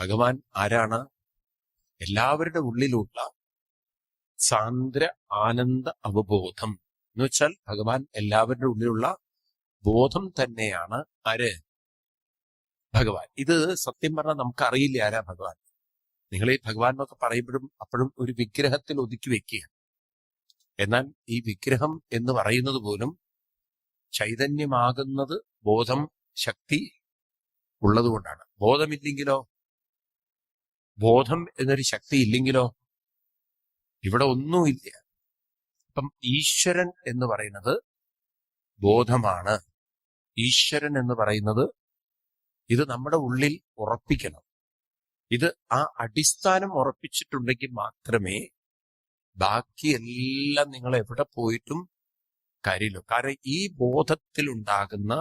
ഭഗവാൻ ആരാണ്? എല്ലാവരുടെ ഉള്ളിലുള്ള സാന്ദ്ര ആനന്ദ അവബോധം. എന്ന് വെച്ചാൽ ഭഗവാൻ എല്ലാവരുടെ ഉള്ളിലുള്ള ബോധം തന്നെയാണ് ആര്? ഭഗവാൻ. ഇത് സത്യം പറഞ്ഞാൽ നമുക്ക് അറിയില്ല ആരാ ഭഗവാൻ. നിങ്ങൾ ഈ ഭഗവാൻ എന്നൊക്കെ പറയുമ്പോഴും അപ്പോഴും ഒരു വിഗ്രഹത്തിൽ ഒതുക്കി വെക്കുക. എന്നാൽ ഈ വിഗ്രഹം എന്ന് പറയുന്നത് പോലും ചൈതന്യമാകുന്നത് ബോധം ശക്തി ഉള്ളതുകൊണ്ടാണ്. ബോധമില്ലെങ്കിലോ? ബോധം എന്നൊരു ശക്തി ഇല്ലെങ്കിലോ ഇവിടെ ഒന്നുമില്ല അപ്പം ഈശ്വരൻ എന്ന് പറയുന്നത് ബോധമാണ്. ഈശ്വരൻ എന്ന് പറയുന്നത് ഇത് നമ്മുടെ ഉള്ളിൽ ഉറപ്പിക്കണം. ഇത് ആ അടിസ്ഥാനം ഉറപ്പിച്ചിട്ടുണ്ടെങ്കിൽ മാത്രമേ ബാക്കിയെല്ലാം നിങ്ങൾ എവിടെ പോയിട്ടും കാര്യമില്ല. കാരണം ഈ ബോധത്തിൽ ഉണ്ടാകുന്ന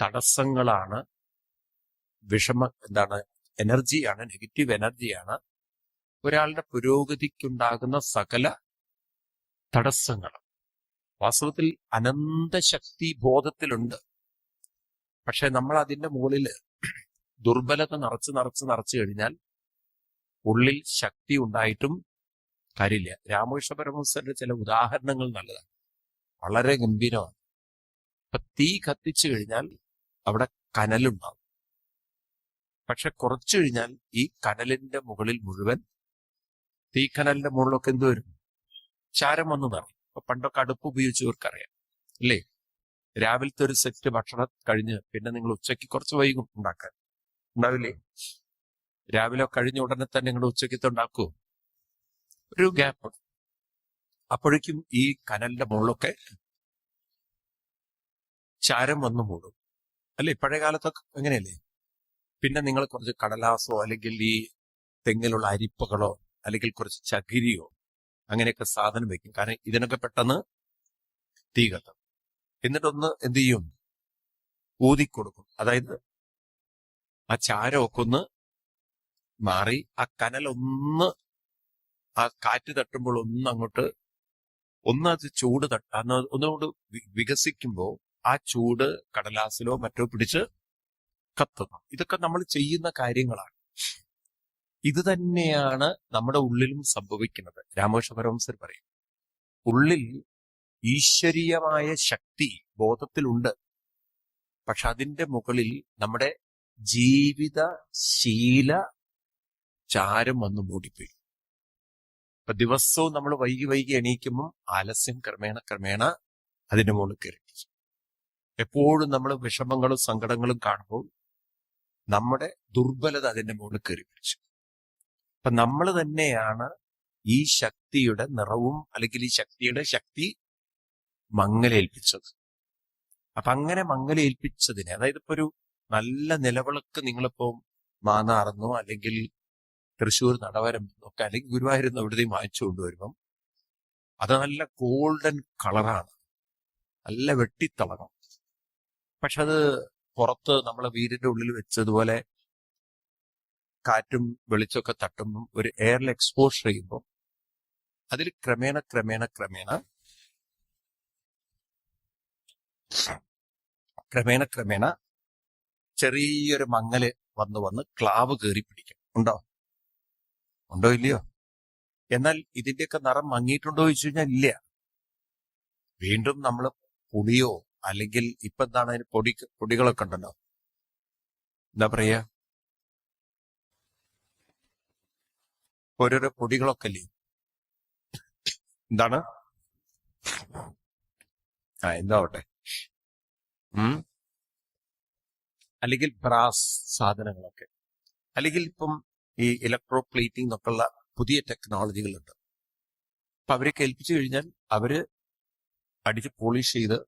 തടസ്സങ്ങളാണ് വിഷമ എന്താണ് എനർജിയാണ് നെഗറ്റീവ് എനർജിയാണ് ഒരാളുടെ പുരോഗതിക്കുണ്ടാകുന്ന സകല തടസ്സങ്ങളും. വാസ്തവത്തിൽ അനന്ത അനന്തശക്തി ബോധത്തിലുണ്ട്. പക്ഷെ നമ്മൾ അതിന്റെ മുകളിൽ ദുർബലത നിറച്ച് നിറച്ച് നിറച്ചു കഴിഞ്ഞാൽ ഉള്ളിൽ ശക്തി ഉണ്ടായിട്ടും കാര്യമില്ല. രാമകൃഷ്ണ പരമഹംസന്റെ ചില ഉദാഹരണങ്ങൾ നല്ലതാണ്. വളരെ ഗംഭീരമാണ്. അപ്പൊ തീ കത്തിച്ചു കഴിഞ്ഞാൽ അവിടെ കനലുണ്ടാവും. പക്ഷെ കുറച്ചു കഴിഞ്ഞാൽ ഈ കനലിന്റെ മുകളിൽ മുഴുവൻ തീക്കനലിന്റെ മുകളിലൊക്കെ എന്ത് വരും? ചാരം വന്നു നിറയും. ഇപ്പൊ പണ്ടൊക്കെ അടുപ്പ് ഉപയോഗിച്ചവർക്കറിയാം അല്ലേ? രാവിലത്തെ ഒരു സെറ്റ് ഭക്ഷണം കഴിഞ്ഞ് പിന്നെ നിങ്ങൾ ഉച്ചയ്ക്ക് കുറച്ച് വൈകും ഉണ്ടാക്കാൻ. ഉണ്ടാവില്ലേ? രാവിലെ കഴിഞ്ഞ ഉടനെ തന്നെ നിങ്ങൾ ഉച്ചയ്ക്കത്തെ ഉണ്ടാക്കുമോ ഒരു ഗ്യാപ്പ് അപ്പോഴേക്കും ഈ കനലിന്റെ മുകളിലൊക്കെ ചാരം വന്നു മൂടും. അല്ലെ? പഴയ കാലത്തൊക്കെ എങ്ങനെയല്ലേ പിന്നെ നിങ്ങൾ കുറച്ച് കടലാസോ അല്ലെങ്കിൽ ഈ തെങ്ങിലുള്ള അരിപ്പകളോ അല്ലെങ്കിൽ കുറച്ച് ചകിരിയോ അങ്ങനെയൊക്കെ സാധനം വെക്കും. കാരണം ഇതിനൊക്കെ പെട്ടെന്ന് തീ കത്തും. എന്നിട്ടൊന്ന് എന്ത് ചെയ്യും? ഊതിക്കൊടുക്കും. അതായത് ആ ചാരമൊക്കെ ഒന്ന് മാറി ആ കനലൊന്ന് ആ കാറ്റ് തട്ടുമ്പോൾ ഒന്ന് അങ്ങോട്ട് ഒന്ന് അത് ചൂട് തട്ട. ഒന്നുകൊണ്ട് വികസിക്കുമ്പോൾ ആ ചൂട് കടലാസിലോ മറ്റോ പിടിച്ച് കത്തുന്നു. ഇതൊക്കെ നമ്മൾ ചെയ്യുന്ന കാര്യങ്ങളാണ്. ഇത് തന്നെയാണ് നമ്മുടെ ഉള്ളിലും സംഭവിക്കുന്നത്. രാമകൃഷ്ണ പരമംസർ പറയും. ഉള്ളിൽ ഈശ്വരീയമായ ശക്തി ബോധത്തിലുണ്ട്. പക്ഷെ അതിന്റെ മുകളിൽ നമ്മുടെ ജീവിത ശീല ചാരം വന്ന് മൂടിപ്പോയി. ഇപ്പൊ ദിവസവും നമ്മൾ വൈകി വൈകി എണീക്കുമ്പോൾ ആലസ്യം ക്രമേണ ക്രമേണ അതിന്റെ മുകളിൽ കയറി എപ്പോഴും നമ്മൾ വിഷമങ്ങളും സങ്കടങ്ങളും കാണുമ്പോൾ നമ്മുടെ ദുർബലത അതിന്റെ മുകളിൽ കയറി പിടിച്ചു. അപ്പൊ നമ്മൾ തന്നെയാണ് ഈ ശക്തിയുടെ നിറവും അല്ലെങ്കിൽ ഈ ശക്തിയുടെ ശക്തി മങ്ങലേൽപ്പിച്ചത്. അപ്പൊ അങ്ങനെ മങ്ങലേൽപ്പിച്ചതിനെ അതായത് ഇപ്പൊ ഒരു നല്ല നിലവിളക്ക് നിങ്ങളിപ്പോ മാന്നാറന്നോ അല്ലെങ്കിൽ തൃശ്ശൂർ നടവരം ഒക്കെ അല്ലെങ്കിൽ ഗുരുവായൂരുന്നോ എവിടെയും വാങ്ങിച്ചു കൊണ്ടുവരുമ്പം അത് നല്ല ഗോൾഡൻ കളറാണ് നല്ല വെട്ടിത്തിളങ്ങും. പക്ഷെ അത് പുറത്ത് നമ്മളെ വീടിന്റെ ഉള്ളിൽ വെച്ചതുപോലെ കാറ്റും വെളിച്ചമൊക്കെ തട്ടുമ്പം ഒരു എയറിൽ എക്സ്പോഷർ ചെയ്യുമ്പോൾ അതിൽ ക്രമേണ ക്രമേണ ക്രമേണ ക്രമേണ ക്രമേണ ചെറിയൊരു മങ്ങൽ വന്ന് വന്ന് ക്ലാവ് കയറി പിടിക്കും. ഉണ്ടോ? ഉണ്ടോ ഇല്ലയോ? എന്നാൽ ഇതിന്റെയൊക്കെ നിറം മങ്ങിയിട്ടുണ്ടോ ചോദിച്ചു കഴിഞ്ഞാൽ ഇല്ല. വീണ്ടും നമ്മൾ പുളിയോ അല്ലെങ്കിൽ ഇപ്പൊ എന്താണ് അതിന് പൊടി പൊടികളൊക്കെ ഉണ്ടല്ലോ? എന്താ പറയാ? ഓരോരോ പൊടികളൊക്കെ അല്ലേ എന്താണ്? ആ എന്താവട്ടെ? ഉം? അല്ലെങ്കിൽ ബ്രാസ് സാധനങ്ങളൊക്കെ. അല്ലെങ്കിൽ ഇപ്പം ഈ ഇലക്ട്രോ പ്ലേറ്റിംഗ് ഉള്ള പുതിയ ടെക്നോളജികളുണ്ട്. അപ്പൊ അവരെ കേൾപ്പിച്ചു കഴിഞ്ഞാൽ അവർ അടിച്ച് പോളിഷ് ചെയ്ത്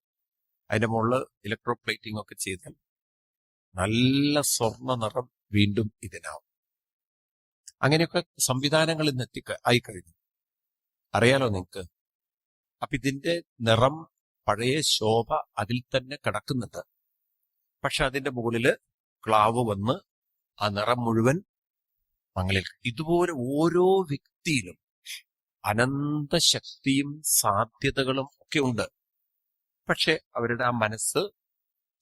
അതിന്റെ മുകളിൽ ഇലക്ട്രോ പ്ലേറ്റിംഗ് ഒക്കെ ചെയ്താൽ നല്ല സ്വർണ നിറം വീണ്ടും ഇതിനാവും. അങ്ങനെയൊക്കെ സംവിധാനങ്ങൾ ഇന്ന് എത്തിക്ക ആയിക്കഴിഞ്ഞു. അറിയാലോ നിങ്ങൾക്ക് അപ്പൊ ഇതിന്റെ നിറം പഴയ ശോഭ അതിൽ തന്നെ കിടക്കുന്നുണ്ട്. പക്ഷെ അതിന്റെ മുകളിൽ ക്ലാവ് വന്ന് ആ നിറം മുഴുവൻ മങ്ങളിൽ ഇതുപോലെ ഓരോ വ്യക്തിയിലും അനന്ത ശക്തിയും സാധ്യതകളും ഒക്കെ ഉണ്ട്. പക്ഷെ അവരുടെ ആ മനസ്സ്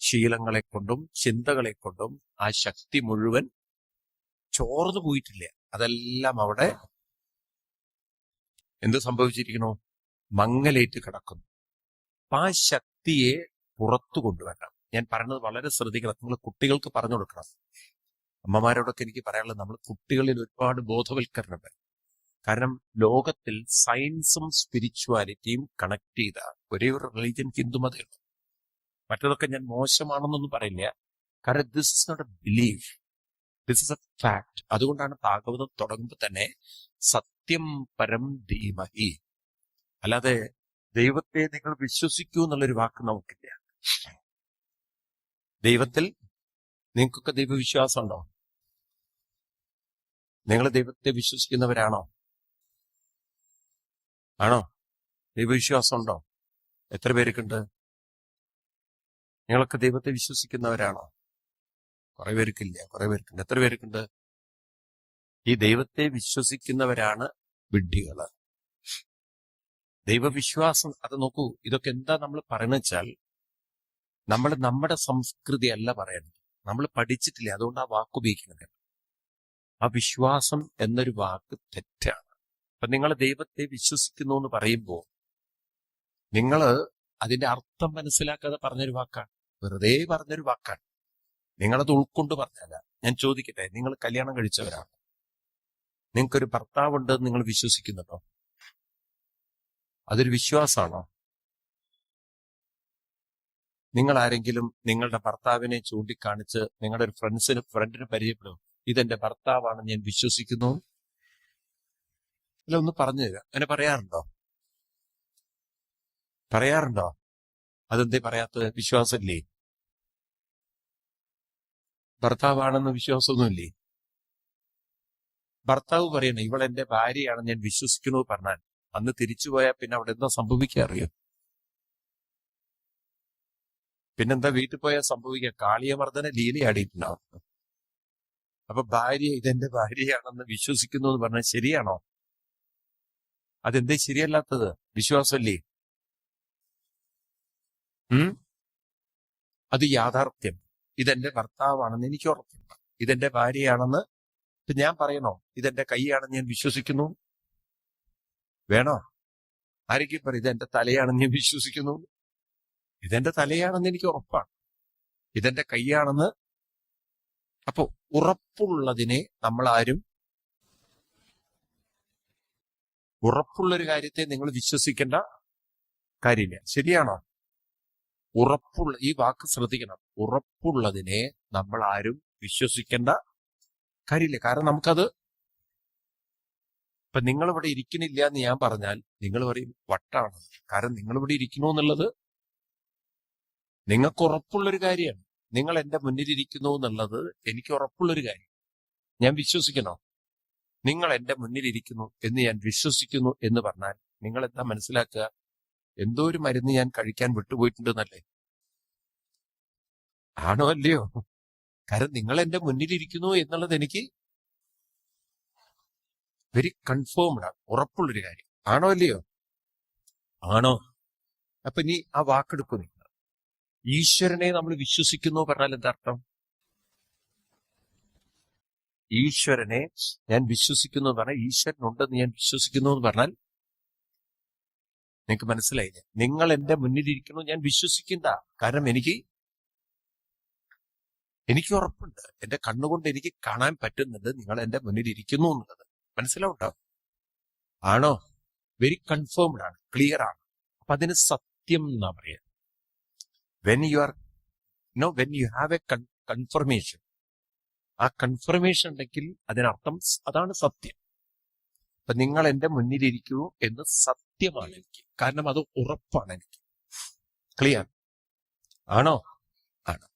ശീലങ്ങളെ കൊണ്ടും ചിന്തകളെ കൊണ്ടും ആ ശക്തി മുഴുവൻ ചോർന്നു പോയിട്ടില്ല. അതെല്ലാം അവിടെ എന്ത് സംഭവിച്ചിരിക്കണോ മങ്ങലേറ്റ് കിടക്കുന്നു. അപ്പൊ ആ ശക്തിയെ പുറത്തു കൊണ്ടുവരണം. ഞാൻ പറയുന്നത് വളരെ ശ്രദ്ധിക്കണം. നിങ്ങൾ കുട്ടികൾക്ക് പറഞ്ഞു കൊടുക്കണം. അമ്മമാരോടൊക്കെ എനിക്ക് പറയാനുള്ളത് നമ്മൾ കുട്ടികളിൽ ഒരുപാട് ബോധവൽക്കരണം വേണം കാരണം ലോകത്തിൽ സയൻസും സ്പിരിച്വാലിറ്റിയും കണക്ട് ചെയ്ത ഒരേ ഒരു റിലീജിയൻ ഹിന്ദുമതയുള്ളൂ മറ്റതൊക്കെ ഞാൻ മോശമാണെന്നൊന്നും പറയില്ല. കാരണം this is not a belief this is a fact അതുകൊണ്ടാണ് ഭാഗവതം തുടങ്ങുമ്പോൾ തന്നെ സത്യം പരം ധീമഹി. അല്ലാതെ ദൈവത്തെ നിങ്ങൾ വിശ്വസിക്കൂ എന്നുള്ളൊരു വാക്ക് നമുക്കില്ല. ദൈവത്തിൽ നിങ്ങൾക്കൊക്കെ ദൈവവിശ്വാസം ഉണ്ടോ നിങ്ങൾ ദൈവത്തെ വിശ്വസിക്കുന്നവരാണോ? ആണോ? ദൈവവിശ്വാസം ഉണ്ടോ എത്ര പേർക്കുണ്ട്? നിങ്ങളൊക്കെ ദൈവത്തെ വിശ്വസിക്കുന്നവരാണോ? കുറെ പേർക്കില്ല കുറെ പേർക്കുണ്ട്. എത്ര പേർക്കുണ്ട്? ഈ ദൈവത്തെ വിശ്വസിക്കുന്നവരാണ് വിഡ്ഢികൾ. ദൈവവിശ്വാസം അത് നോക്കൂ ഇതൊക്കെ എന്താ നമ്മൾ പറയുന്നത് വെച്ചാൽ നമ്മൾ നമ്മുടെ സംസ്കൃതി അല്ല പറയുന്നത് നമ്മൾ പഠിച്ചിട്ടില്ല അതുകൊണ്ട് ആ വാക്ക് ഉപയോഗിക്കുന്നത് ആ വിശ്വാസം എന്നൊരു വാക്ക് തെറ്റാണ്. അപ്പൊ നിങ്ങൾ ദൈവത്തെ വിശ്വസിക്കുന്നു എന്ന് പറയുമ്പോൾ നിങ്ങൾ അതിന്റെ അർത്ഥം മനസ്സിലാക്കാതെ പറഞ്ഞൊരു വാക്കാണ്. വെറുതെ പറഞ്ഞൊരു വാക്കാണ്. നിങ്ങളത് ഉൾക്കൊണ്ട് പറഞ്ഞല്ല. ഞാൻ ചോദിക്കട്ടെ നിങ്ങൾ കല്യാണം കഴിച്ചവരാണ്. നിങ്ങൾക്കൊരു ഭർത്താവ് ഉണ്ട് നിങ്ങൾ വിശ്വസിക്കുന്നുണ്ടോ? അതൊരു വിശ്വാസമാണോ? നിങ്ങൾ ആരെങ്കിലും നിങ്ങളുടെ ഭർത്താവിനെ ചൂണ്ടിക്കാണിച്ച് നിങ്ങളുടെ ഒരു ഫ്രണ്ട്സിന് ഫ്രണ്ടിന് പരിചയപ്പെടും. ഇതെന്റെ ഭർത്താവാണ് ഞാൻ വിശ്വസിക്കുന്നു. അല്ല ഒന്ന് പറഞ്ഞു തരാം അങ്ങനെ പറയാറുണ്ടോ? പറയാറുണ്ടോ? അതെന്തേ പറയാത്തത്? വിശ്വാസമില്ലേ? ഭർത്താവാണെന്ന് വിശ്വാസമൊന്നുമില്ലേ? ഭർത്താവ് പറയണേ ഇവൾ എന്റെ ഭാര്യയാണെന്ന് ഞാൻ വിശ്വസിക്കുന്നു പറഞ്ഞാൽ അന്ന് തിരിച്ചു പോയാൽ പിന്നെ അവിടെ എന്താ സംഭവിക്കുക അറിയോ? പിന്നെന്താ വീട്ടിൽ പോയാൽ സംഭവിക്കുക? കാളിയമർദ്ദന ലീലയാടിയിട്ടുണ്ടാവും അപ്പൊ ഭാര്യ ഇതെന്റെ ഭാര്യയാണെന്ന് വിശ്വസിക്കുന്നു എന്ന് പറഞ്ഞാൽ ശരിയാണോ? അതെന്തേ ശരിയല്ലാത്തത്? വിശ്വാസമല്ലേ? അത് യാഥാർത്ഥ്യം. ഇതെന്റെ ഭർത്താവാണെന്ന് എനിക്ക് ഉറപ്പുണ്ട് ഇതെന്റെ ഭാര്യയാണെന്ന് ഞാൻ പറയണോ? ഇതെന്റെ കൈയാണെന്ന് ഞാൻ വിശ്വസിക്കുന്നു? വേണോ? ആരെങ്കിലും പറയും ഇതെന്റെ തലയാണെന്ന് ഞാൻ വിശ്വസിക്കുന്നു. ഇതെന്റെ തലയാണെന്ന് എനിക്ക് ഉറപ്പാണ്. ഇതെന്റെ കൈയാണെന്ന്. അപ്പോ ഉറപ്പുള്ളതിനെ നമ്മൾ ആരും ഉറപ്പുള്ളൊരു കാര്യത്തെ നിങ്ങൾ വിശ്വസിക്കേണ്ട കാര്യമില്ല. ശരിയാണോ? ഉറപ്പുള്ള ഈ വാക്ക് ശ്രദ്ധിക്കണം. ഉറപ്പുള്ളതിനെ നമ്മൾ ആരും വിശ്വസിക്കേണ്ട കാര്യമില്ല. കാരണം നമുക്കത് ഇപ്പൊ നിങ്ങൾ ഇവിടെ ഇരിക്കണില്ല എന്ന് ഞാൻ പറഞ്ഞാൽ നിങ്ങൾ പറയും വട്ടാണ്. കാരണം നിങ്ങൾ ഇവിടെ ഇരിക്കണു എന്നുള്ളത് നിങ്ങൾക്ക് ഉറപ്പുള്ളൊരു കാര്യമാണ്. നിങ്ങൾ എന്റെ മുന്നിൽ ഇരിക്കുന്നു എന്നുള്ളത് എനിക്ക് ഉറപ്പുള്ളൊരു കാര്യം. ഞാൻ വിശ്വസിക്കണോ? നിങ്ങൾ എന്റെ മുന്നിലിരിക്കുന്നു എന്ന് ഞാൻ വിശ്വസിക്കുന്നു എന്ന് പറഞ്ഞാൽ നിങ്ങൾ എന്താ മനസ്സിലാക്കുക? എന്തോ ഒരു മരുന്ന് ഞാൻ കഴിക്കാൻ വിട്ടുപോയിട്ടുണ്ടെന്നല്ലേ? ആണോ അല്ലയോ? കാരണം നിങ്ങൾ എന്റെ മുന്നിലിരിക്കുന്നു എന്നുള്ളത് എനിക്ക് വെരി കൺഫേംഡ് ആണ് ഉറപ്പുള്ളൊരു കാര്യം. ആണോ അല്ലയോ? ആണോ? അപ്പൊ നീ ആ വാക്കെടുക്കുന്നു ഈശ്വരനെ നമ്മൾ വിശ്വസിക്കുന്നു പറഞ്ഞാൽ എന്താ അർത്ഥം? ഈശ്വരനെ ഞാൻ വിശ്വസിക്കുന്നു എന്ന് പറഞ്ഞാൽ ഈശ്വരൻ ഉണ്ടെന്ന് ഞാൻ വിശ്വസിക്കുന്നു എന്ന് പറഞ്ഞാൽ നിങ്ങൾക്ക് മനസ്സിലായില്ലേ നിങ്ങൾ എന്റെ മുന്നിലിരിക്കുന്നു ഞാൻ വിശ്വസിക്കുന്ന കാരണം എനിക്ക് എനിക്ക് ഉറപ്പുണ്ട്. എന്റെ കണ്ണുകൊണ്ട് എനിക്ക് കാണാൻ പറ്റുന്നുണ്ട് നിങ്ങൾ എന്റെ മുന്നിലിരിക്കുന്നു എന്നുള്ളത്. മനസ്സിലാവുണ്ടോ? ആണോ? വെരി കൺഫേംഡ് ആണ്. ക്ലിയർ ആണ്. അപ്പൊ അതിന് സത്യം എന്നാ പറയാ when you are no when you have a confirmation ആ കൺഫർമേഷൻ ഉണ്ടെങ്കിൽ അതിനർത്ഥം അതാണ് സത്യം. അപ്പൊ നിങ്ങൾ എന്റെ മുന്നിലിരിക്കൂ എന്ന് സത്യമാണ് എനിക്ക്. കാരണം അത് ഉറപ്പാണ് എനിക്ക്. ക്ലിയർ ആണോ? ആണ്.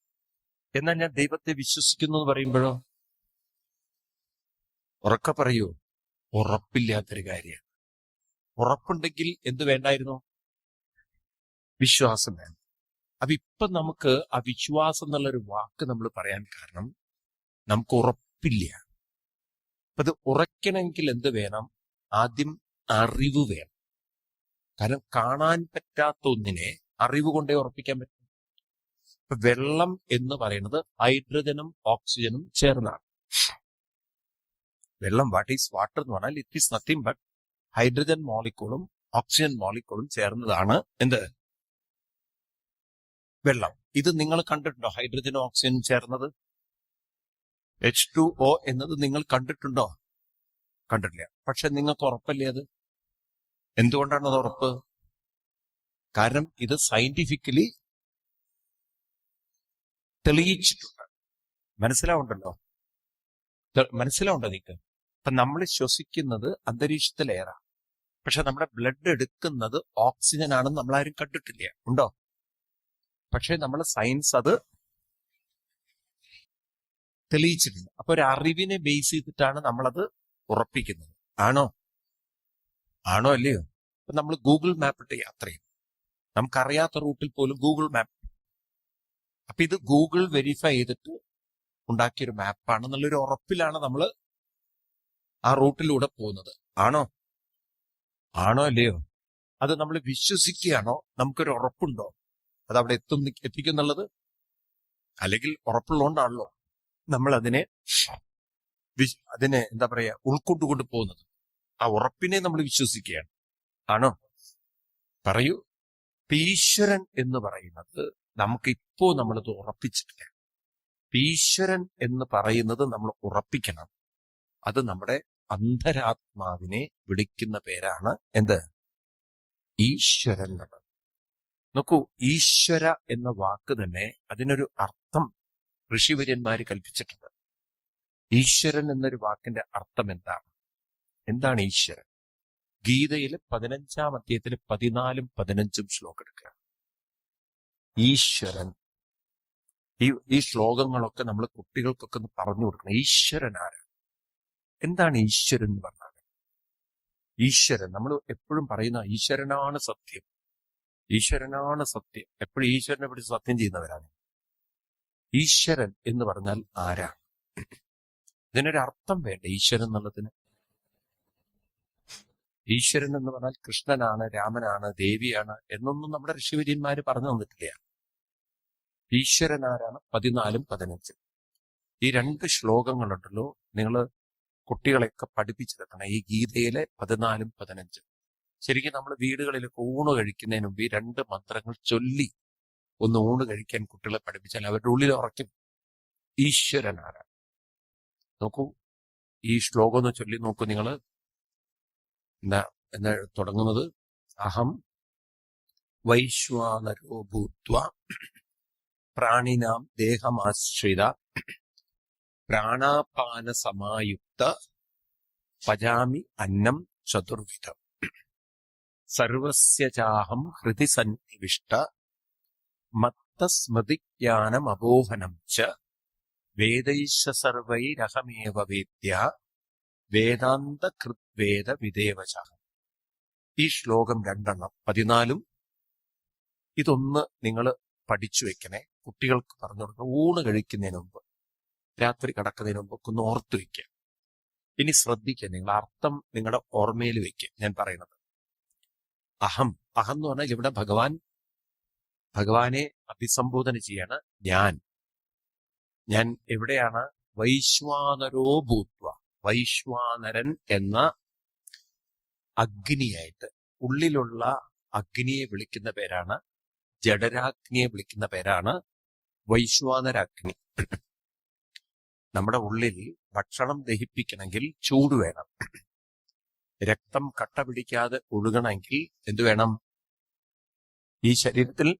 എന്നാൽ ഞാൻ ദൈവത്തെ വിശ്വസിക്കുന്നു എന്ന് പറയുമ്പോഴോ? ഉറക്കെ പറയൂ ഉറപ്പില്ലാത്തൊരു കാര്യമാണ്. ഉറപ്പുണ്ടെങ്കിൽ എന്ത് വേണ്ടായിരുന്നു? വിശ്വാസം വേണം. അപ്പൊ ഇപ്പൊ നമുക്ക് ആ വിശ്വാസം എന്നുള്ളൊരു വാക്ക് നമ്മൾ പറയാൻ കാരണം നമുക്ക് ഉറപ്പില്ല. അപ്പൊ അത് ഉറയ്ക്കണമെങ്കിൽ എന്ത് വേണം? ആദ്യം അറിവ് വേണം. കാരണം കാണാൻ പറ്റാത്ത ഒന്നിനെ അറിവ് കൊണ്ടേ ഉറപ്പിക്കാൻ പറ്റും. ഇപ്പൊ വെള്ളം എന്ന് പറയുന്നത് ഹൈഡ്രജനും ഓക്സിജനും ചേർന്നാണ്. വെള്ളം വാട്ട് ഈസ് വാട്ടർ എന്ന് പറഞ്ഞാൽ it is nothing but hydrogen മോളിക്കൂളും oxygen മോളിക്കൂളും ചേർന്നതാണ് എന്ത്? വെള്ളം. ഇത് നിങ്ങൾ കണ്ടിട്ടുണ്ടോ ഹൈഡ്രജനും ഓക്സിജനും ചേർന്നത്? എച്ച് ടു ഒ എന്നത് നിങ്ങൾ കണ്ടിട്ടുണ്ടോ? കണ്ടിട്ടില്ല. പക്ഷെ നിങ്ങൾക്ക് ഉറപ്പല്ലേ അത്? എന്തുകൊണ്ടാണ് അത് ഉറപ്പ്? കാരണം ഇത് സയന്റിഫിക്കലി തെളിയിച്ചിട്ടുണ്ട്. മനസ്സിലാവുണ്ടല്ലോ? മനസ്സിലാവുണ്ടോ നിങ്ങൾക്ക് അപ്പൊ നമ്മൾ ശ്വസിക്കുന്നത് അന്തരീക്ഷത്തിലേറാം പക്ഷെ നമ്മുടെ ബ്ലഡ് എടുക്കുന്നത് ഓക്സിജൻ ആണെന്ന് നമ്മൾ ആരും കണ്ടിട്ടില്ല. ഉണ്ടോ? പക്ഷെ നമ്മൾ സയൻസ് അത് തെളിയിച്ചിട്ടുണ്ട്. അപ്പൊ ഒരു അറിവിനെ ബേസ് ചെയ്തിട്ടാണ് നമ്മളത് ഉറപ്പിക്കുന്നത്. ആണോ? ആണോ അല്ലയോ? ഇപ്പൊ നമ്മൾ ഗൂഗിൾ മാപ്പ് ഇട്ട് യാത്ര ചെയ്യും. നമുക്കറിയാത്ത റൂട്ടിൽ പോലും ഗൂഗിൾ മാപ്പ് അപ്പൊ ഇത് ഗൂഗിൾ വെരിഫൈ ചെയ്തിട്ട് ഉണ്ടാക്കിയൊരു മാപ്പാണ് എന്നുള്ളൊരു ഉറപ്പിലാണ് നമ്മൾ ആ റൂട്ടിലൂടെ പോകുന്നത്. ആണോ? ആണോ അല്ലയോ? അത് നമ്മൾ വിശ്വസിക്കുകയാണോ? നമുക്കൊരു ഉറപ്പുണ്ടോ? അത് അവിടെ എത്തും എത്തിക്കുന്നുള്ളത് അല്ലെങ്കിൽ ഉറപ്പുള്ളതുകൊണ്ടാണല്ലോ? നമ്മൾ അതിനെ അതിനെ എന്താ പറയാ ഉൾക്കൊണ്ടുകൊണ്ട് പോകുന്നത്. ആ ഉറപ്പിനെ നമ്മൾ വിശ്വസിക്കുകയാണ്. ആണോ? പറയൂ. ഈശ്വരൻ എന്ന് പറയുന്നത് നമുക്ക് ഇപ്പോ നമ്മളത് ഉറപ്പിച്ചിട്ടില്ല. ഈശ്വരൻ എന്ന് പറയുന്നത് നമ്മൾ ഉറപ്പിക്കണം. അത് നമ്മുടെ അന്തരാത്മാവിനെ വിളിക്കുന്ന പേരാണ് എന്ത്? ഈശ്വരൻ നോക്കൂ ഈശ്വര എന്ന വാക്ക് തന്നെ അതിനൊരു അർത്ഥം ഋഷിവര്യന്മാര് കൽപ്പിച്ചിട്ടുണ്ട്. ഈശ്വരൻ എന്നൊരു വാക്കിന്റെ അർത്ഥം എന്താണ്? എന്താണ് ഈശ്വരൻ? ഗീതയിൽ പതിനഞ്ചാം അധ്യായത്തിലെ പതിനാലും പതിനഞ്ചും ശ്ലോകം എടുക്കുക. ഈശ്വരൻ. ഈ ഈ ശ്ലോകങ്ങളൊക്കെ നമ്മൾ കുട്ടികൾക്കൊക്കെ ഒന്ന് പറഞ്ഞു കൊടുക്കണം. ഈശ്വരൻ ആരാണ് എന്താണ് ഈശ്വരൻ എന്ന് പറഞ്ഞാൽ ഈശ്വരൻ. നമ്മൾ എപ്പോഴും പറയുന്ന ഈശ്വരനാണ് സത്യം. ഈശ്വരനാണ് സത്യം. എപ്പോഴും ഈശ്വരനെ പിടിച്ച് സത്യം ചെയ്യുന്നവരാണ്. ഈശ്വരൻ എന്ന് പറഞ്ഞാൽ ആരാ? ഇതിനൊരു അർത്ഥം വേണ്ട ഈശ്വരൻ എന്നുള്ളതിന്? ഈശ്വരൻ എന്ന് പറഞ്ഞാൽ കൃഷ്ണനാണ് രാമനാണ് ദേവിയാണ് എന്നൊന്നും നമ്മുടെ ഋഷിവര്യന്മാര് പറഞ്ഞു തന്നിട്ടില്ല. ഈശ്വരൻ ആരാണ്? പതിനാലും പതിനഞ്ചും. ഈ രണ്ട് ശ്ലോകങ്ങളുണ്ടല്ലോ. നിങ്ങൾ കുട്ടികളെയൊക്കെ പഠിപ്പിച്ചെടുക്കണം ഈ ഗീതയിലെ പതിനാലും പതിനഞ്ചും. ശരിക്കും നമ്മൾ വീടുകളിൽ ഊണ് കഴിക്കുന്നതിന് മുമ്പ് ഈ രണ്ട് മന്ത്രങ്ങൾ ചൊല്ലി ഒന്ന് ഊണ് കഴിക്കാൻ കുട്ടികളെ പഠിപ്പിച്ചാൽ അവരുടെ ഉള്ളിൽ ഉറക്കും ഈശ്വരൻ നോക്കൂ ഈ ശ്ലോകം ഒന്ന് ചൊല്ലി നോക്കൂ നിങ്ങൾ എന്താ എന്താ തുടങ്ങുന്നത്? അഹം വൈശ്വാനരോ ഭൂത്വ പ്രാണിനാം ദേഹമാശ്രിത പ്രാണാപാന സമായുക്ത പജാമി അന്നം ചതുർവിധം. സർവസ്യ ചാഹം ഹൃദി സന്നിവിഷ്ട മത്തസ്മൃതിജ്ഞാനം അബോഹനം ച. വേദൈശ സർവൈരഹമേവ വേദ്യ. വേദാന്തകൃത്വേദ വിദേവച ഈ ശ്ലോകം രണ്ടെണ്ണം. പതിനാലും. ഇതൊന്ന് നിങ്ങൾ പഠിച്ചു വെക്കണേ. കുട്ടികൾക്ക് പറഞ്ഞു കൊടുക്കണം. ഊണ് കഴിക്കുന്നതിന് മുമ്പ്. രാത്രി കിടക്കുന്നതിന് മുമ്പ് ഒന്ന് ഓർത്തു വെക്കുക. ഇനി ശ്രദ്ധിക്കുക. നിങ്ങൾ അർത്ഥം നിങ്ങളുടെ ഓർമ്മയിൽ വെക്കുക. ഞാൻ പറയുന്നത്. അഹം. അഹം എന്ന് പറഞ്ഞാൽ ഇവിടെ ഭഗവാൻ ഭഗവാനെ അഭിസംബോധന ചെയ്യാണ് ഞാൻ. ഞാൻ എവിടെയാണ്? വൈശ്വാനരോ ഭൂത്വ. വൈശ്വാനരൻ എന്ന അഗ്നിയായിട്ട്. ഉള്ളിലുള്ള അഗ്നിയെ വിളിക്കുന്ന പേരാണ്. ജഡരാഗ്നിയെ വിളിക്കുന്ന പേരാണ് വൈശ്വാനരാഗ്നി. നമ്മുടെ ഉള്ളിൽ ഭക്ഷണം ദഹിപ്പിക്കണമെങ്കിൽ ചൂട് വേണം. രക്തം കട്ട പിടിക്കാതെ ഒഴുകണമെങ്കിൽ എന്തു വേണം? ഈ ശരീരത്തിൽ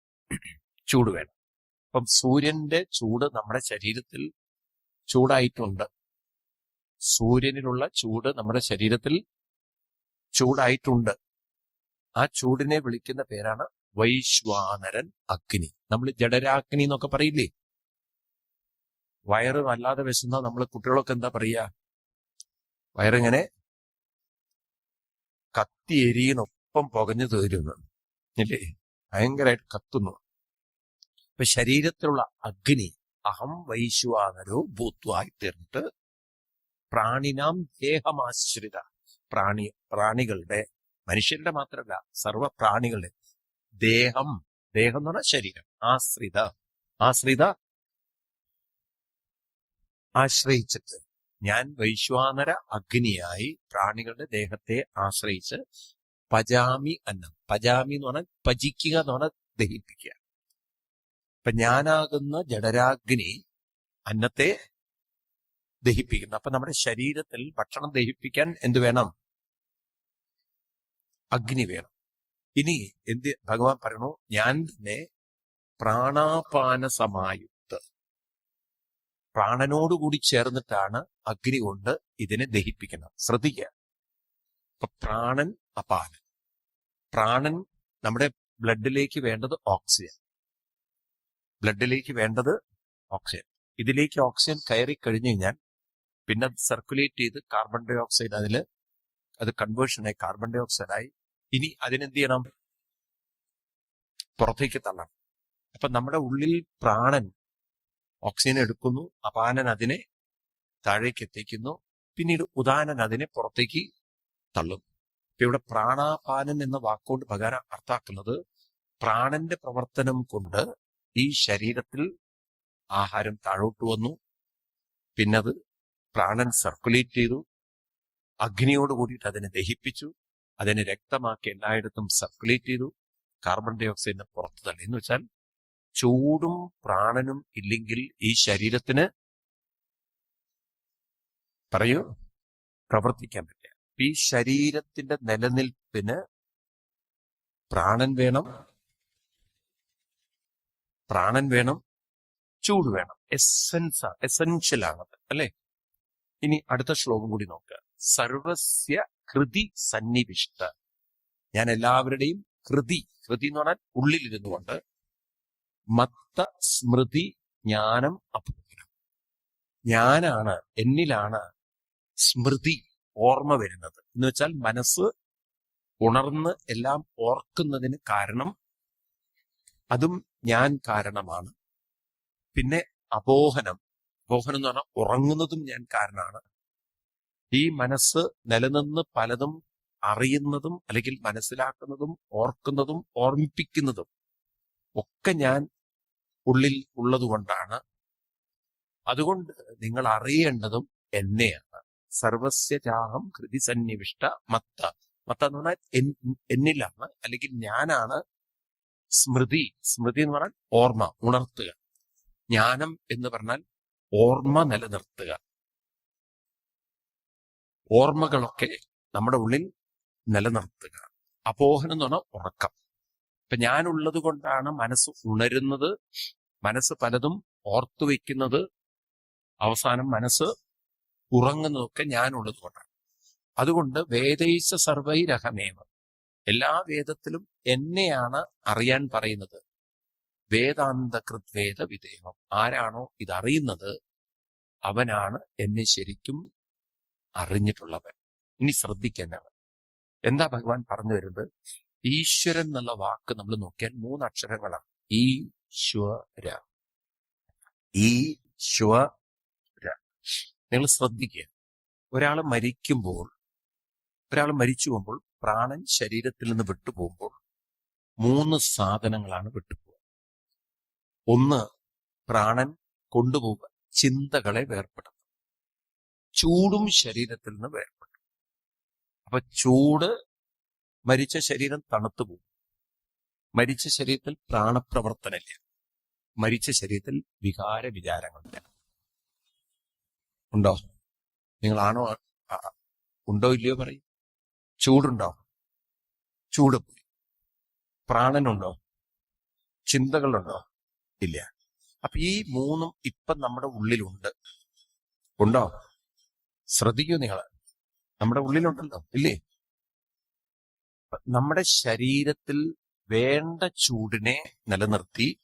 ചൂട് വേണം. അപ്പം സൂര്യന്റെ ചൂട് നമ്മുടെ ശരീരത്തിൽ ചൂടായിട്ടുണ്ട്. സൂര്യനിലുള്ള ചൂട് നമ്മുടെ ശരീരത്തിൽ ചൂടായിട്ടുണ്ട്. ആ ചൂടിനെ വിളിക്കുന്ന പേരാണ് വൈശ്വാനരൻ അഗ്നി. നമ്മൾ ജഡരാഗ്നി എന്നൊക്കെ പറയില്ലേ? വയറ് വല്ലാതെ വിശന്ന നമ്മൾ കുട്ടികളൊക്കെ എന്താ പറയുക വയറിങ്ങനെ കത്തി എരിയുന്നൊപ്പം പുകഞ്ഞു തീരുന്നു ഇല്ലേ? ഭയങ്കരമായിട്ട് കത്തുന്നു. ഇപ്പൊ ശരീരത്തിലുള്ള അഗ്നി അഹം വൈശ്വാനരോ ഭൂത്വായി തീർന്നിട്ട് പ്രാണിനാം ദേഹമാശ്രിത പ്രാണി പ്രാണികളുടെ മനുഷ്യരുടെ മാത്രമല്ല സർവപ്രാണികളുടെ ദേഹം ദേഹം എന്ന് പറഞ്ഞാൽ ശരീരം ആശ്രിത. ആശ്രിത ആശ്രയിച്ചിട്ട് ഞാൻ വൈശ്വാനര അഗ്നിയായി പ്രാണികളുടെ ദേഹത്തെ ആശ്രയിച്ച് പജാമി അന്നം പജാമി എന്ന് പറഞ്ഞാൽ പജിക്കുക എന്ന് പറഞ്ഞാൽ ദഹിപ്പിക്കുക. അപ്പൊ ഞാനാകുന്ന ജഡരാഗ്നി അന്നത്തെ ദഹിപ്പിക്കുന്നു. അപ്പൊ നമ്മുടെ ശരീരത്തിൽ ഭക്ഷണം ദഹിപ്പിക്കാൻ എന്ത് വേണം? അഗ്നി വേണം. ഇനി എന്ത് ഭഗവാൻ പറയണു? ഞാൻ തന്നെ പ്രാണാപാന സമായുക്ത്. പ്രാണനോടുകൂടി ചേർന്നിട്ടാണ് അഗ്നി കൊണ്ട് ഇതിനെ ദഹിപ്പിക്കുന്നത്. ശ്രദ്ധിക്കുക. ഇപ്പൊ പ്രാണൻ അപാനൻ പ്രാണൻ നമ്മുടെ ബ്ലഡിലേക്ക് വേണ്ടത് ഓക്സിജൻ. ബ്ലഡിലേക്ക് വേണ്ടത് ഓക്സിജൻ. ഇതിലേക്ക് ഓക്സിജൻ കയറി കഴിഞ്ഞു കഴിഞ്ഞാൽ പിന്നെ സർക്കുലേറ്റ് ചെയ്ത് കാർബൺ ഡൈ ഓക്സൈഡ് അതിൽ അത് കൺവേർഷനായി കാർബൺ ഡൈ ഓക്സൈഡ് ആയി ഇനി അതിനെന്ത് ചെയ്യണം? പുറത്തേക്ക് തള്ളണം. അപ്പൊ നമ്മുടെ ഉള്ളിൽ പ്രാണൻ ഓക്സിജൻ എടുക്കുന്നു അപാനൻ അതിനെ താഴേക്ക് എത്തിക്കുന്നു. പിന്നീട് ഉദാനൻ അതിനെ പുറത്തേക്ക് തള്ളുന്നു ഇപ്പൊ ഇവിടെ പ്രാണാപാനൻ എന്ന വാക്കുകൊണ്ട് ഭഗവാൻ അർത്ഥാക്കുന്നത് പ്രാണന്റെ പ്രവർത്തനം കൊണ്ട് ഈ ശരീരത്തിൽ ആഹാരം താഴോട്ട് വന്നു. പിന്നത് പ്രാണൻ സർക്കുലേറ്റ് ചെയ്തു. അഗ്നിയോട് കൂടിയിട്ട് അതിനെ ദഹിപ്പിച്ചു. അതിനെ രക്തമാക്കി എല്ലായിടത്തും സർക്കുലേറ്റ് ചെയ്തു. കാർബൺ ഡൈ ഓക്സൈഡിനെ പുറത്തു തള്ളി. എന്ന് വെച്ചാൽ ചൂടും പ്രാണനും ഇല്ലെങ്കിൽ ഈ ശരീരത്തിന് പറയൂ പ്രവർത്തിക്കാൻ പറ്റില്ല ഈ ശരീരത്തിന്റെ നിലനിൽപ്പിന് പ്രാണൻ വേണം പ്രാണൻ വേണം ചൂട് വേണം. എസെൻസ് എസെൻഷ്യൽ ആണത് അല്ലെ? ഇനി അടുത്ത ശ്ലോകം കൂടി നോക്കുക സർവസ്യ കൃതി സന്നിവിഷ്ട. ഞാൻ എല്ലാവരുടെയും കൃതി കൃതി എന്ന് പറഞ്ഞാൽ ഉള്ളിലിരുന്നു കൊണ്ട് മത്ത സ്മൃതി ജ്ഞാനം അപൂർണം ഞാനാണ് എന്നിലാണ് സ്മൃതി ഓർമ്മ വരുന്നത്. എന്ന് വെച്ചാൽ മനസ്സ് ഉണർന്ന് എല്ലാം ഓർക്കുന്നതിന് കാരണം അതും ഞാൻ കാരണമാണ്. പിന്നെ അപോഹനം അപോഹനം എന്ന് പറഞ്ഞാൽ ഉറങ്ങുന്നതും ഞാൻ കാരണമാണ്. ഈ മനസ്സ് നിലനിന്ന് പലതും അറിയുന്നതും അല്ലെങ്കിൽ മനസ്സിലാക്കുന്നതും ഓർക്കുന്നതും ഓർമ്മിപ്പിക്കുന്നതും ഒക്കെ ഞാൻ ഉള്ളിൽ ഉള്ളതുകൊണ്ടാണ്. അതുകൊണ്ട് നിങ്ങൾ അറിയേണ്ടതും എന്നെയാണ്. സർവസ്യ ചാഹം കൃതി സന്നിവിഷ്ട മത്ത. മത്ത എന്ന് പറഞ്ഞാൽ എന്നിലാണ് അല്ലെങ്കിൽ ഞാനാണ് സ്മൃതി. സ്മൃതി എന്ന് പറഞ്ഞാൽ ഓർമ്മ ഉണർത്തുക. ജ്ഞാനം എന്ന് പറഞ്ഞാൽ ഓർമ്മ നിലനിർത്തുക. ഓർമ്മകളൊക്കെ നമ്മുടെ ഉള്ളിൽ നിലനിർത്തുക. അപോഹനം എന്ന് പറഞ്ഞാൽ ഉറക്കം. ഇപ്പൊ ഞാനുള്ളത് കൊണ്ടാണ് മനസ്സ് ഉണരുന്നത്. മനസ്സ് പലതും ഓർത്തു വെക്കുന്നത് അവസാനം മനസ്സ് ഉറങ്ങുന്നതൊക്കെ ഞാനുള്ളത് കൊണ്ടാണ്. അതുകൊണ്ട് വേദൈസ സർവൈരഹമേവ. എല്ലാ വേദത്തിലും എന്നെയാണ് അറിയാൻ പറയുന്നത്. വേദാന്തകൃത് വേദ വിദേഹം ആരാണോ ഇതറിയുന്നത് അവനാണ് എന്നെ ശരിക്കും അറിഞ്ഞിട്ടുള്ളവൻ. ഇനി ശ്രദ്ധിക്കേണ്ടവൻ. എന്താ ഭഗവാൻ പറഞ്ഞു വരുന്നത്? ഈശ്വരൻ എന്നുള്ള വാക്ക് നമ്മൾ നോക്കിയാൽ മൂന്ന് അക്ഷരങ്ങളാണ് ഈശ്വര. ഈശ്വര. നിങ്ങൾ ശ്രദ്ധിക്കുക. ഒരാൾ മരിക്കുമ്പോൾ ഒരാൾ മരിച്ചു പോകുമ്പോൾ പ്രാണൻ ശരീരത്തിൽ നിന്ന് വിട്ടുപോകുമ്പോൾ മൂന്ന് സാധനങ്ങളാണ് വിട്ടുപോകുക ഒന്ന് പ്രാണൻ കൊണ്ടുപോവുക ചിന്തകളെ വേർപ്പെടുത്തും ചൂടും ശരീരത്തിൽ നിന്ന് വേർപെടും അപ്പൊ ചൂട് മരിച്ച ശരീരം തണുത്തു പോകും. മരിച്ച ശരീരത്തിൽ പ്രാണപ്രവർത്തനമില്ല. മരിച്ച ശരീരത്തിൽ വികാര വിചാരങ്ങളില്ല ഉണ്ടോ? നിങ്ങളാണോ ഉണ്ടോ ഇല്ലയോ പറയും. ചൂടുണ്ടോ? ചൂട് പോയി. പ്രാണനുണ്ടോ? ചിന്തകളുണ്ടോ? ഇല്ല. അപ്പൊ ഈ മൂന്നും ഇപ്പം നമ്മുടെ ഉള്ളിലുണ്ട്. ഉണ്ടോ? ശ്രദ്ധിക്കൂ നിങ്ങൾ നമ്മുടെ ഉള്ളിലുണ്ടല്ലോ ഇല്ലേ? നമ്മുടെ ശരീരത്തിൽ വേണ്ട ചൂടിനെ നിലനിർത്തി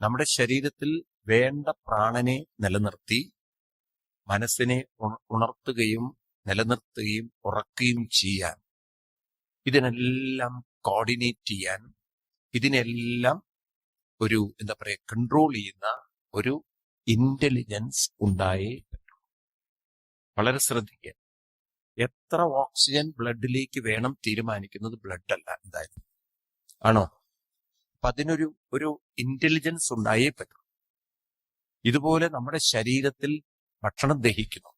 നമ്മുടെ ശരീരത്തിൽ വേണ്ട പ്രാണനെ നിലനിർത്തി മനസ്സിനെ ഉണർത്തുകയും നിലനിർത്തുകയും ഉറക്കുകയും ചെയ്യാൻ. ഇതിനെല്ലാം കോർഡിനേറ്റ് ചെയ്യാൻ ഇതിനെല്ലാം ഒരു എന്താ പറയുക കൺട്രോൾ ചെയ്യുന്ന ഒരു ഇന്റലിജൻസ് ഉണ്ടായേ വളരെ ശ്രദ്ധിക്കുക. എത്ര ഓക്സിജൻ ബ്ലഡിലേക്ക് വേണം തീരുമാനിക്കുന്നത് ബ്ലഡ് അല്ല എന്തായാലും. ആണോ? അപ്പൊ അതിനൊരു ഒരു ഇന്റലിജൻസ് ഉണ്ടായേ പറ്റുള്ളൂ ഇതുപോലെ നമ്മുടെ ശരീരത്തിൽ ഭക്ഷണം ദഹിക്കുന്നു.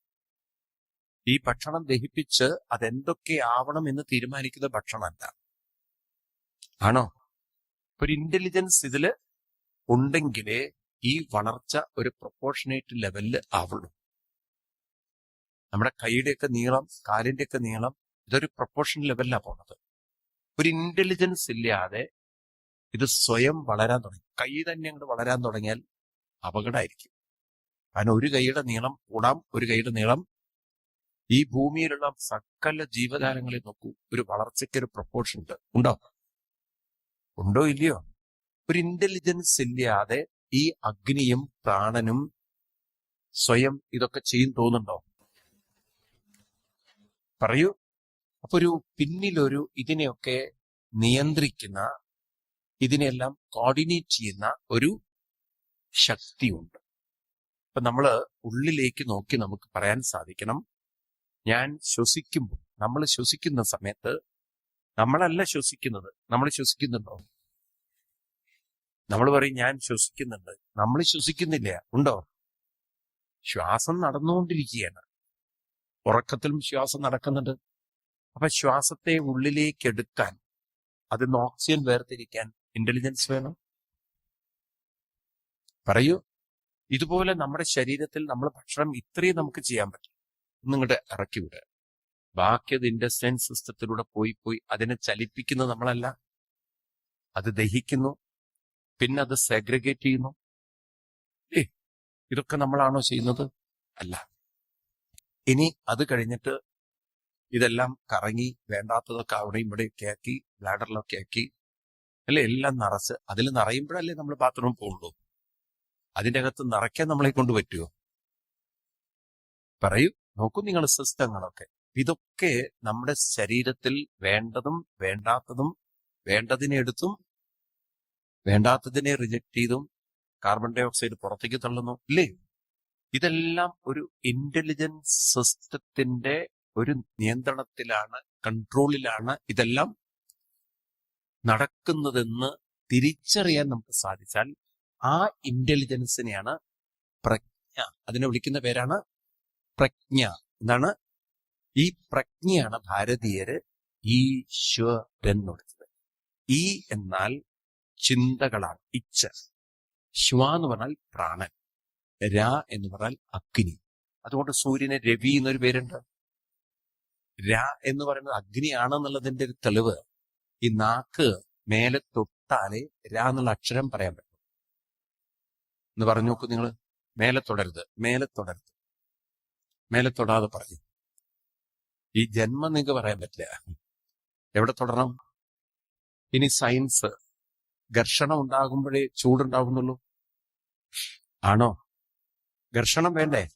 ഈ ഭക്ഷണം ദഹിപ്പിച്ച് അതെന്തൊക്കെ ആവണം എന്ന് തീരുമാനിക്കുന്ന ഭക്ഷണമല്ല ആണോ? ഒരു ഇന്റലിജൻസ് ഇതിൽ ഉണ്ടെങ്കിലേ ഈ വളർച്ച ഒരു പ്രൊപ്പോർഷനേറ്റ് ലെവലിൽ ആവുള്ളൂ. നമ്മുടെ കൈയുടെയൊക്കെ നീളം കാലിന്റെയൊക്കെ നീളം ഇതൊരു പ്രൊപ്പോർഷൻ ലെവലിലാണ് പോണത്. ഒരു ഇന്റലിജൻസ് ഇല്ലാതെ ഇത് സ്വയം വളരാൻ തുടങ്ങി. കൈ തന്നെ അങ്ങോട്ട് വളരാൻ തുടങ്ങിയാൽ അപകടമായിരിക്കും. കാരണം ഒരു കൈയുടെ നീളം കൂടാം ഒരു കൈയുടെ നീളം. ഈ ഭൂമിയിലുള്ള സകല ജീവജാലങ്ങളെ നോക്കൂ. ഒരു വളർച്ചയ്ക്ക് ഒരു പ്രൊപ്പോർഷൻ ഉണ്ട്. ഉണ്ടോ? ഉണ്ടോ ഇല്ലയോ? ഒരു ഇന്റലിജൻസ് ഇല്ലാതെ ഈ അഗ്നിയും പ്രാണനും സ്വയം ഇതൊക്കെ ചെയ്യും തോന്നുന്നുണ്ടോ? പറയൂ. അപ്പൊ ഒരു പിന്നിലൊരു ഇതിനെയൊക്കെ നിയന്ത്രിക്കുന്ന ഇതിനെല്ലാം കോർഡിനേറ്റ് ചെയ്യുന്ന ഒരു ശക്തിയുണ്ട്. അപ്പൊ നമ്മൾ ഉള്ളിലേക്ക് നോക്കി നമുക്ക് പറയാൻ സാധിക്കണം. ഞാൻ ശ്വസിക്കുമ്പോൾ നമ്മൾ ശ്വസിക്കുന്ന സമയത്ത് നമ്മളല്ല ശ്വസിക്കുന്നത്. നമ്മൾ ശ്വസിക്കുന്നുണ്ടോ? നമ്മൾ പറയും ഞാൻ ശ്വസിക്കുന്നുണ്ട്. നമ്മൾ ശ്വസിക്കുന്നില്ല. ഉണ്ടോ? ശ്വാസം നടന്നുകൊണ്ടിരിക്കുകയാണ്. ഉറക്കത്തിലും ശ്വാസം നടക്കുന്നുണ്ട്. അപ്പൊ ശ്വാസത്തെ ഉള്ളിലേക്ക് എടുക്കാൻ അതിന് ഓക്സിജൻ വേർതിരിക്കാൻ ഇന്റലിജൻസ് വേണം. പറയൂ. ഇതുപോലെ നമ്മുടെ ശരീരത്തിൽ നമ്മൾ ഭക്ഷണം ഇത്രയും നമുക്ക് ചെയ്യാൻ പറ്റും. നിങ്ങളുടെ ഇറക്കി വിടുക. ബാക്കി അത് ഇൻഡസ്റ്റൈൻ സിസ്റ്റത്തിലൂടെ പോയി പോയി അതിനെ ചലിപ്പിക്കുന്നത് നമ്മളല്ല. അത് ദഹിക്കുന്നു. പിന്നെ അത് സെഗ്രിഗേറ്റ് ചെയ്യുന്നു. ഏ ഇതൊക്കെ നമ്മളാണോ ചെയ്യുന്നത്? അല്ല. ഇനി അത് കഴിഞ്ഞിട്ട് ഇതെല്ലാം കറങ്ങി വേണ്ടാത്തതൊക്കെ അവിടെയും ഇവിടെയൊക്കെ ആക്കി ബ്ലാഡറിലൊക്കെ ആക്കി അല്ലെ? എല്ലാം നിറച്ച്. അതിൽ നിറയുമ്പോഴല്ലേ നമ്മൾ ബാത്റൂമിൽ പോകുള്ളൂ. അതിന്റെ അകത്ത് നിറയ്ക്കാൻ നമ്മളെ കൊണ്ട് പറ്റുമോ പറയൂ. നോക്കൂ നിങ്ങൾ സിസ്റ്റങ്ങളൊക്കെ. ഇതൊക്കെ നമ്മുടെ ശരീരത്തിൽ വേണ്ടതും വേണ്ടാത്തതും വേണ്ടതിനെ എടുത്തും വേണ്ടാത്തതിനെ റിജക്റ്റ് ചെയ്തും കാർബൺ ഡൈ ഓക്സൈഡ് പുറത്തേക്ക് തള്ളുന്നു ഇല്ലേ? ഇതെല്ലാം ഒരു ഇന്റലിജൻസ് സിസ്റ്റത്തിന്റെ ഒരു നിയന്ത്രണത്തിലാണ് കൺട്രോളിലാണ് ഇതെല്ലാം നടക്കുന്നതെന്ന് തിരിച്ചറിയാൻ നമുക്ക് സാധിച്ചാൽ ആ ഇന്റലിജൻസിനെയാണ് പ്രജ്ഞ. അതിനെ വിളിക്കുന്ന പേരാണ് പ്രജ്ഞ. എന്താണ്? ഈ പ്രജ്ഞയാണ് ഭാരതീയര് ഈശ്വരൻ എന്ന് വിളിച്ചത്. ഈ എന്നാൽ ചിന്തകളാണ്. ഇച്ഛ. ശ്വ എന്ന് പറഞ്ഞാൽ പ്രാണൻ. രാ എന്ന് പറഞ്ഞാൽ അഗ്നി. അതുകൊണ്ട് സൂര്യനെ രവി എന്നൊരു പേരുണ്ട്. രാ എന്ന് പറയുന്നത് അഗ്നിയാണെന്നുള്ളതിന്റെ ഒരു തെളിവ് ഈ നാക്ക് മേലെ തൊട്ടാലേ രാ എന്നുള്ള അക്ഷരം പറയാൻ പറ്റും. എന്ന് പറഞ്ഞു നോക്കൂ നിങ്ങൾ മേലെ തുടരുത്. മേലെ തുടരുത്. മേലെ തൊടാതെ പറഞ്ഞു ഈ ജന്മം നിങ്ങൾക്ക് പറയാൻ പറ്റില്ല. എവിടെ തുടരണം ഇനി സയൻസ്. ഘർഷണം ഉണ്ടാകുമ്പോഴേ ചൂടുണ്ടാകുന്നുള്ളൂ ആണോ? ഘർഷണം വേണ്ടേ?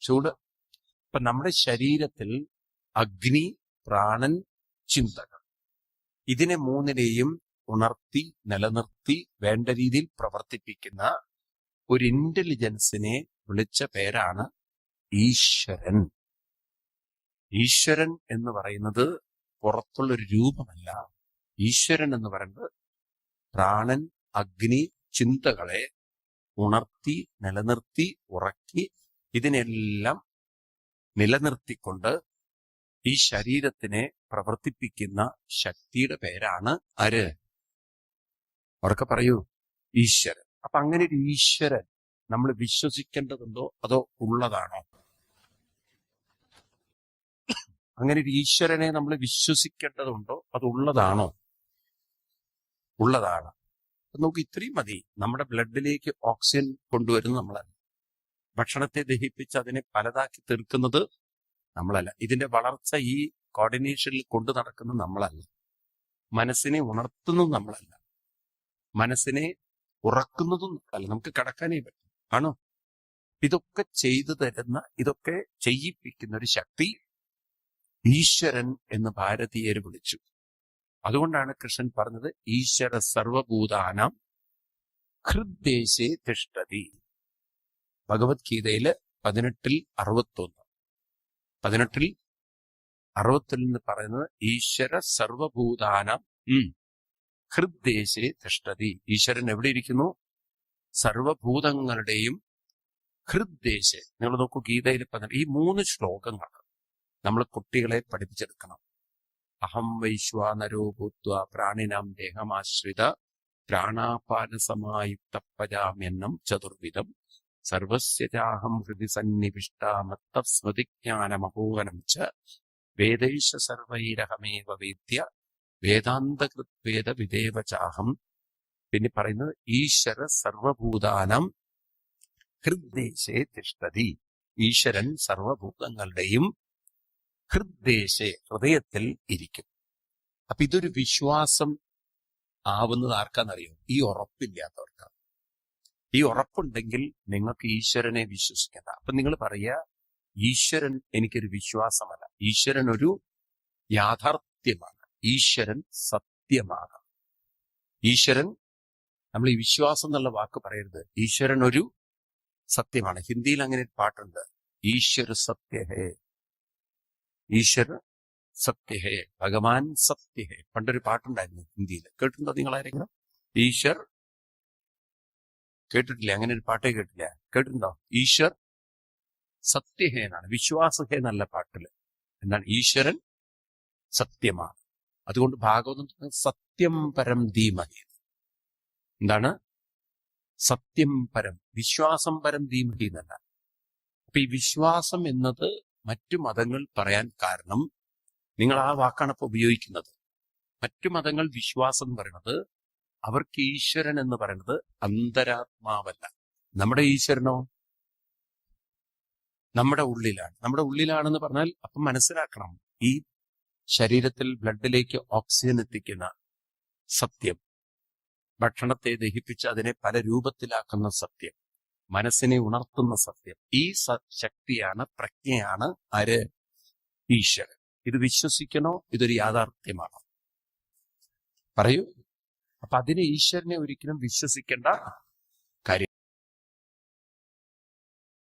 ചൂട്. ഇപ്പൊ നമ്മുടെ ശരീരത്തിൽ അഗ്നി പ്രാണൻ ചിന്തകൾ. ഇതിനെ മൂന്നിനെയും ഉണർത്തി നിലനിർത്തി വേണ്ട രീതിയിൽ പ്രവർത്തിപ്പിക്കുന്ന ഒരു ഇന്റലിജൻസിനെ വിളിച്ച പേരാണ് ഈശ്വരൻ. ഈശ്വരൻ എന്ന് പറയുന്നത് പുറത്തുള്ള ഒരു രൂപമല്ല. ഈശ്വരൻ എന്ന് പറയുന്നത് പ്രാണൻ അഗ്നി ചിന്തകളെ ഉണർത്തി നിലനിർത്തി ഉറക്കി ഇതിനെല്ലാം നിലനിർത്തിക്കൊണ്ട് ഈ ശരീരത്തിനെ പ്രവർത്തിപ്പിക്കുന്ന ശക്തിയുടെ പേരാണ് ആര്? ഉറക്കെ പറയൂ. ഈശ്വരൻ. അപ്പൊ അങ്ങനെ ഒരു ഈശ്വരൻ നമ്മൾ വിശ്വസിക്കേണ്ടതുണ്ടോ അതോ ഉള്ളതാണോ? അങ്ങനെ ഒരു ഈശ്വരനെ നമ്മൾ വിശ്വസിക്കേണ്ടതുണ്ടോ അത് ഉള്ളതാണോ? ഉള്ളതാണ്. നമുക്ക് ഇത്രയും മതി. നമ്മുടെ ബ്ലഡിലേക്ക് ഓക്സിജൻ കൊണ്ടുവരുന്നത് നമ്മളല്ല. ഭക്ഷണത്തെ ദഹിപ്പിച്ച് അതിനെ പലതാക്കി തീർക്കുന്നത് നമ്മളല്ല. ഇതിന്റെ വളർച്ച ഈ കോർഡിനേഷനിൽ കൊണ്ടു നടക്കുന്നത് നമ്മളല്ല. മനസ്സിനെ ഉണർത്തുന്നത് നമ്മളല്ല. മനസ്സിനെ ഉറക്കുന്നതും അല്ല നമുക്ക് കടക്കാനേ പറ്റും. ആണോ? ഇതൊക്കെ ചെയ്തു തരുന്ന ഇതൊക്കെ ചെയ്യിപ്പിക്കുന്ന ഒരു ശക്തി ഈശ്വരൻ എന്ന് ഭാരതീയർ വിളിച്ചു. അതുകൊണ്ടാണ് കൃഷ്ണൻ പറഞ്ഞത് ഈശ്വര സർവഭൂതാനം ഹൃദ്ദേശേ തിഷ്ടതി ഭഗവത്ഗീതയിൽ പതിനെട്ടിൽ അറുപത്തൊന്ന്. പതിനെട്ടിൽ അറുപത്തൊന്ന് പറയുന്നത് ഈശ്വര സർവഭൂതാനം ഹൃദ്ദേശേ തിഷ്ടതി ഈശ്വരൻ എവിടെ ഇരിക്കുന്നു സർവഭൂതങ്ങളുടെയും ഹൃദ്ദേശേ നിങ്ങൾ നോക്കൂ ഗീതയിൽ പതിനെട്ട് ഈ മൂന്ന് ശ്ലോകങ്ങൾ നമ്മൾ കുട്ടികളെ പഠിപ്പിച്ചെടുക്കണം. അഹം വൈശ്വാനരോ ഭൂത്വ പ്രാണിനാം ദേഹമാശ്രിത പ്രാണാപാനസമായുക്ത പജാമ്യന്നം ചതുർവിധം. സർവസ്യജാഹം ഹൃദി സന്നിവിഷ്ട മത്തസ്മൃതിജ്ഞാനമഹോഹനം ച സർവൈരഹമേവ വേദ്യ വേദാന്തകൃത് വിദേവചാഹം വിദേവ പിന്നെ പറയുന്നത് ഈശ്വര സർവഭൂതാനം ഹൃദ്ദേശേ തിഷ്ടതി ഈശ്വരൻ സർവഭൂതങ്ങളുടെയും ഹൃദ്ദേശേ ഹൃദയത്തിൽ ഇരിക്കും. അപ്പൊ ഇതൊരു വിശ്വാസം ആവുന്നത് ആർക്കാന്നറിയോ? ഈ ഉറപ്പില്ലാത്തവർക്കാണ് ഈ ഉറപ്പുണ്ടെങ്കിൽ നിങ്ങൾക്ക് ഈശ്വരനെ വിശ്വസിക്കേണ്ട. അപ്പൊ നിങ്ങൾ പറയുക ഈശ്വരൻ എനിക്കൊരു വിശ്വാസമല്ല. ഈശ്വരൻ ഒരു യാഥാർത്ഥ്യമാണ്. ഈശ്വരൻ സത്യമാണ് ഈശ്വരൻ നമ്മൾ ഈ വിശ്വാസം എന്നുള്ള വാക്ക് പറയരുത്. ഈശ്വരൻ ഒരു സത്യമാണ്. ഹിന്ദിയിൽ അങ്ങനെ ഒരു പാട്ടുണ്ട്. ഈശ്വര സത്യഹേ. ഈശ്വര സത്യഹേ. ഭഗവാൻ സത്യഹേ. പണ്ടൊരു പാട്ടുണ്ടായിരുന്നു ഹിന്ദിയിൽ. കേട്ടിട്ടുണ്ടോ നിങ്ങൾ ആരെങ്കിലും? ഈശ്വർ. കേട്ടിട്ടില്ല? അങ്ങനെ ഒരു പാട്ടേ കേട്ടില്ല കേട്ടിട്ടുണ്ടോ? ഈശ്വർ സത്യഹേ എന്നാണ് വിശ്വാസഹേ എന്നല്ല പാട്ടിൽ. എന്നാൽ ഈശ്വരൻ സത്യമാണ്. അതുകൊണ്ട് ഭാഗവതം സത്യം പരം ധീമഹി. എന്താണ്? സത്യം പരം വിശ്വാസം പരം ധീമഹി എന്നല്ല. അപ്പൊ ഈ വിശ്വാസം എന്നത് മറ്റു മതങ്ങൾ പറയാൻ കാരണം നിങ്ങൾ ആ വാക്കാണ് ഇപ്പൊ ഉപയോഗിക്കുന്നത്. മറ്റു മതങ്ങൾ വിശ്വാസം പറയുന്നത് അവർക്ക് ഈശ്വരൻ എന്ന് പറയുന്നത് അന്തരാത്മാവല്ല. നമ്മുടെ ഈശ്വരനോ? നമ്മുടെ ഉള്ളിലാണ്. നമ്മുടെ ഉള്ളിലാണെന്ന് പറഞ്ഞാൽ അപ്പം മനസ്സിലാക്കണം. ഈ ശരീരത്തിൽ ബ്ലഡിലേക്ക് ഓക്സിജൻ എത്തിക്കുന്ന സത്യം. ഭക്ഷണത്തെ ദഹിപ്പിച്ച് അതിനെ പല രൂപത്തിലാക്കുന്ന സത്യം. മനസ്സിനെ ഉണർത്തുന്ന സത്യം. ഈ ശക്തിയാണ് പ്രജ്ഞയാണ് ആര് ഈശ്വരൻ. ഇത് വിശ്വസിക്കണോ? ഇതൊരു യാഥാർത്ഥ്യമാണോ? പറയൂ. അപ്പൊ അതിനെ ഈശ്വരനെ ഒരിക്കലും വിശ്വസിക്കേണ്ട.